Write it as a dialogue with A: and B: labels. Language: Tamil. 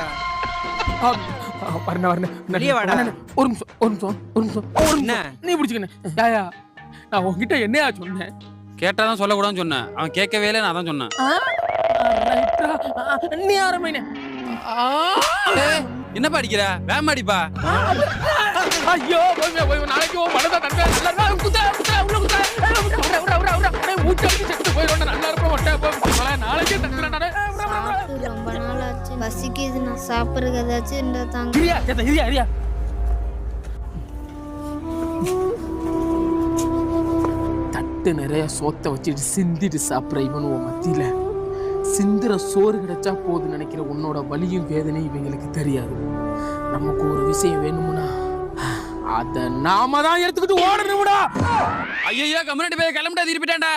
A: இல்லையா?
B: வரணும் வரணும்
A: வெளியே வாடா.
B: ஒரு நிமிஷம் ஒரு நிமிஷம் ஒரு நிமிஷம் ஒரு
A: என்ன?
B: நிமிஷம் நீ பிடிச்சிக்கண்ணே. யாயா நான் உன்கிட்ட என்னையா சொன்னேன்?
C: கேட்டாதான் சொல்லக்கூடாதுன்னு சொன்னேன். அவன் கேட்கவே இல்லை நான் தான் சொன்னேன்
B: நீ ஆரம்பினே
C: என்னப்பா அடிக்கிற? வேம அடிப்பா?
B: ஐயோ போய் போய், போய் நாளைக்கு மனதை தங்க குத்தா, உள்ள குத்தா.
D: பசிக்குது நான் சாப்பிட்றதுக்கு ஏதாச்சும் இருந்தா தாங்க.
B: தட்டு நிறைய சோத்தை வச்சுட்டு சிந்திட்டு சாப்பிட்ற இவனுவ மத்தியில. சிந்துற சோறு கிடைச்சா போதும் நினைக்கிற உன்னோட வலியும் வேதனையும் இவங்களுக்கு தெரியாது. நமக்கு ஒரு விஷயம் வேணும்னா அத நாம தான் எடுத்துக்கிட்டு ஓடணும்டா
C: ஐயோ கம்யூனிட்டி போய் கிளம்பிட்டா
E: திருப்பிட்டாண்டா